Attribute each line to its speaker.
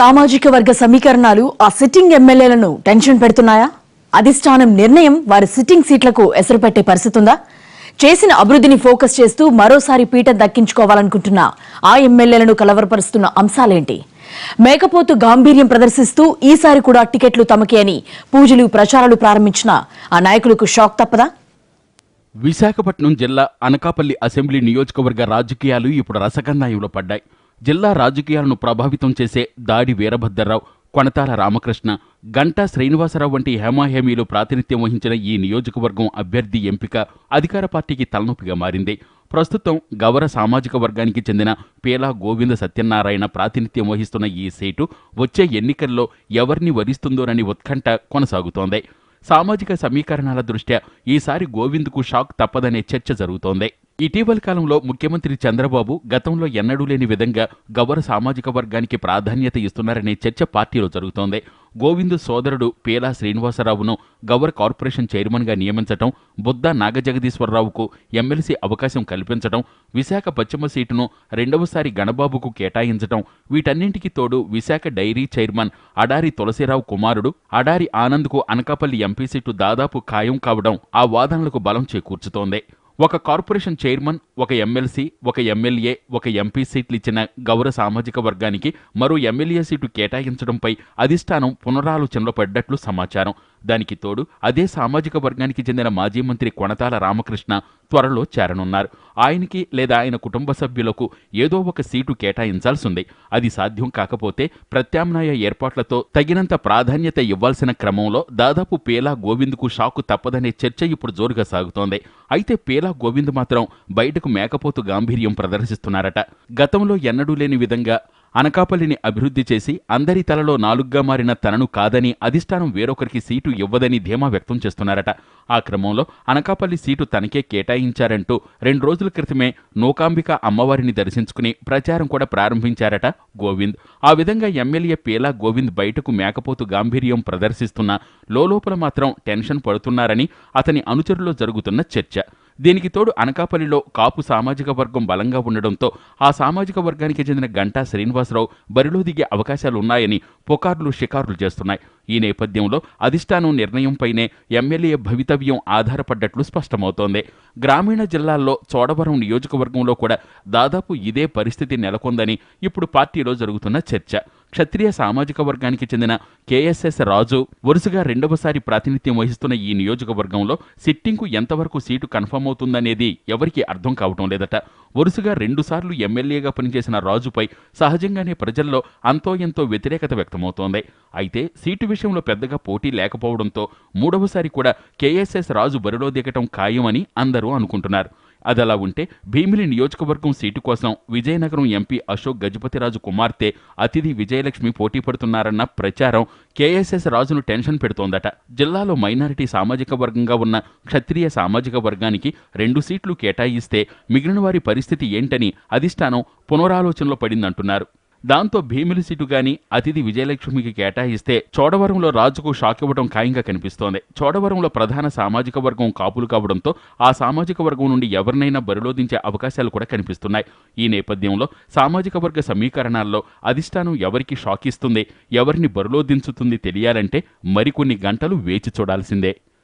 Speaker 1: సామాజిక వర్గ సమీకరణాలు ఆ సిట్టింగ్ ఎమ్మెల్యేలను టెన్షన్ పెడుతున్నాయా? అధిష్టానం నిర్ణయం వారి సిట్టింగ్ సీట్లకు ఎసరు పెట్టే పరిస్థితి ఉందా? చేసిన అభివృద్ధిని ఫోకస్ చేస్తూ మరోసారి పీఠం దక్కించుకోవాలనుకుంటున్న ఆ ఎమ్మెల్యేలను కలవరపరుస్తున్న అంశాలేంటి? మేకపోతు గాంభీర్యం ప్రదర్శిస్తూ ఈసారి కూడా టికెట్లు తమకే అని పూజలు ప్రచారాలు ప్రారంభించిన ఆ నాయకులకు షాక్ తప్పదా?
Speaker 2: విశాఖపట్నం జిల్లా అనకాపల్లి అసెంబ్లీ నియోజకవర్గ రాజకీయాలు ఇప్పుడు రసగంధాయంలో పడ్డాయి. జిల్లా రాజకీయాలను ప్రభావితం చేసే దాడి వీరభద్రరావు కొనతాల రామకృష్ణ గంటా శ్రీనివాసరావు వంటి హేమాహేమీలు ప్రాతినిధ్యం వహించిన ఈ నియోజకవర్గం అభ్యర్థి ఎంపిక అధికార పార్టీకి తలనొప్పిగా మారింది. ప్రస్తుతం గవర సామాజిక వర్గానికి చెందిన పేలా గోవింద సత్యనారాయణ ప్రాతినిధ్యం వహిస్తున్న ఈ సీటు వచ్చే ఎన్నికల్లో ఎవరిని వరిస్తుందోనని ఉత్కంఠ కొనసాగుతోంది. సామాజిక సమీకరణాల దృష్ట్యా ఈసారి గోవింద్కు షాక్ తప్పదనే చర్చ జరుగుతోంది. ఇటీవల కాలంలో ముఖ్యమంత్రి చంద్రబాబు గతంలో ఎన్నడూ లేని విధంగా గౌర సామాజిక వర్గానికి ప్రాధాన్యత ఇస్తున్నారనే చర్చ పార్టీలో జరుగుతోంది. గోవింద్ సోదరుడు పేలా శ్రీనివాసరావును గౌర కార్పొరేషన్ చైర్మన్గా నియమించటం బుద్ధ నాగజగదీశ్వరరావుకు ఎమ్మెల్సీ అవకాశం కల్పించటం విశాఖ పశ్చిమ సీటును రెండవసారి గణబాబుకు కేటాయించటం వీటన్నింటికి తోడు విశాఖ డైరీ చైర్మన్ అడారి తులసిరావు కుమారుడు అడారి ఆనంద్కు అనకాపల్లి ఎంపీ సీటు దాదాపు ఖాయం కావడం ఆ వాదనలకు బలం చేకూర్చుతోంది. ఒక కార్పొరేషన్ చైర్మన్ ఒక ఎమ్మెల్సీ ఒక ఎమ్మెల్యే ఒక ఎంపీ సీట్లు ఇచ్చిన గౌర సామాజిక వర్గానికి మరో ఎమ్మెల్యే సీటు కేటాయించడంపై అధిష్టానం పునరాలోచనలో పడ్డట్లు సమాచారం. దానికి తోడు అదే సామాజిక వర్గానికి చెందిన మాజీ మంత్రి కొనతాల రామకృష్ణ త్వరలో చేరనున్నారు. ఆయనకి లేదా ఆయన కుటుంబ సభ్యులకు ఏదో ఒక సీటు కేటాయించాల్సి ఉంది అది సాధ్యం కాకపోతే ప్రత్యామ్నాయ ఏర్పాట్లతో తగినంత ప్రాధాన్యత ఇవ్వాల్సిన క్రమంలో దాదాపు పేలా గోవింద్కు షాకు తప్పదనే చర్చ ఇప్పుడు జోరుగా సాగుతోంది. అయితే పేలా గోవింద్ మాత్రం బయటకు మేకపోతు గాంభీర్యం ప్రదర్శిస్తున్నారట. గతంలో ఎన్నడూ లేని విధంగా అనకాపల్లిని అభివృద్ధి చేసి అందరి తలలో నాలుగ్గా మారిన తనను కాదని అధిష్టానం వేరొకరికి సీటు ఇవ్వదని ధీమా వ్యక్తం చేస్తున్నారట. ఆ క్రమంలో అనకాపల్లి సీటు తనకే కేటాయించారంటూ రెండు రోజుల క్రితమే నూకాంబిక అమ్మవారిని దర్శించుకుని ప్రచారం కూడా ప్రారంభించారట గోవింద్. ఆ విధంగా ఎమ్మెల్యే పేలా గోవింద్ బయటకు మేకపోతు గాంభీర్యం ప్రదర్శిస్తున్నా లోలోపల మాత్రం టెన్షన్ పడుతున్నారని అతని అనుచరులో జరుగుతున్న చర్చ. దీనికి తోడు అనకాపల్లిలో కాపు సామాజిక వర్గం బలంగా ఉండడంతో ఆ సామాజిక వర్గానికి చెందిన గంటా శ్రీనివాసరావు బరిలో దిగే అవకాశాలున్నాయని పుకార్లు షికారులు చేస్తున్నాయి. ఈ నేపథ్యంలో అధిష్టానం నిర్ణయంపైనే ఎమ్మెల్యే భవితవ్యం ఆధారపడ్డట్లు స్పష్టమవుతోంది. గ్రామీణ జిల్లాల్లో చోడవరం నియోజకవర్గంలో కూడా దాదాపు ఇదే పరిస్థితి నెలకొందని ఇప్పుడు పార్టీలో జరుగుతున్న చర్చ. క్షత్రియ సామాజిక వర్గానికి చెందిన కేఎస్ఎస్ రాజు వరుసగా రెండవసారి ప్రాతినిధ్యం వహిస్తున్న ఈ నియోజకవర్గంలో సిట్టింగ్కు ఎంతవరకు సీటు కన్ఫర్మ్ అవుతుందనేది ఎవరికీ అర్థం కావటం లేదట. వరుసగా రెండుసార్లు ఎమ్మెల్యేగా పనిచేసిన రాజుపై సహజంగానే ప్రజల్లో అంతో ఎంతో వ్యతిరేకత వ్యక్తమవుతోంది. అయితే సీటు విషయంలో పెద్దగా పోటీ లేకపోవడంతో మూడవసారి కూడా కేఎస్ఎస్ రాజు బరిలో దిగటం ఖాయమని అందరూ అనుకుంటున్నారు. అదలా ఉంటే భీమిలి నియోజకవర్గం సీటు కోసం విజయనగరం ఎంపీ అశోక్ గజపతిరాజు కుమార్తె అతిథి విజయలక్ష్మి పోటీ పడుతున్నారన్న ప్రచారం కేఎస్ఎస్ రాజును టెన్షన్ పెడుతోందట. జిల్లాలో మైనారిటీ సామాజిక వర్గంగా ఉన్న క్షత్రియ సామాజిక వర్గానికి రెండు సీట్లు కేటాయిస్తే మిగిలిన వారి పరిస్థితి ఏంటని అధిష్టానం పునరాలోచనలో పడిందంటున్నారు. దాంతో భీమిలి సీటు గాని అతిథి విజయలక్ష్మికి కేటాయిస్తే చోడవరంలో రాజుకు షాక్ ఇవ్వడం ఖాయంగా కనిపిస్తోంది. చోడవరంలో ప్రధాన సామాజిక వర్గం కాపులు కావడంతో ఆ సామాజిక వర్గం నుండి ఎవరినైనా బరిలోదించే అవకాశాలు కూడా కనిపిస్తున్నాయి. ఈ నేపథ్యంలో సామాజిక వర్గ సమీకరణాల్లో అధిష్టానం ఎవరికి షాక్ ఇస్తుంది ఎవరిని బరిలోదించుతుంది తెలియాలంటే మరికొన్ని గంటలు వేచి చూడాల్సిందే.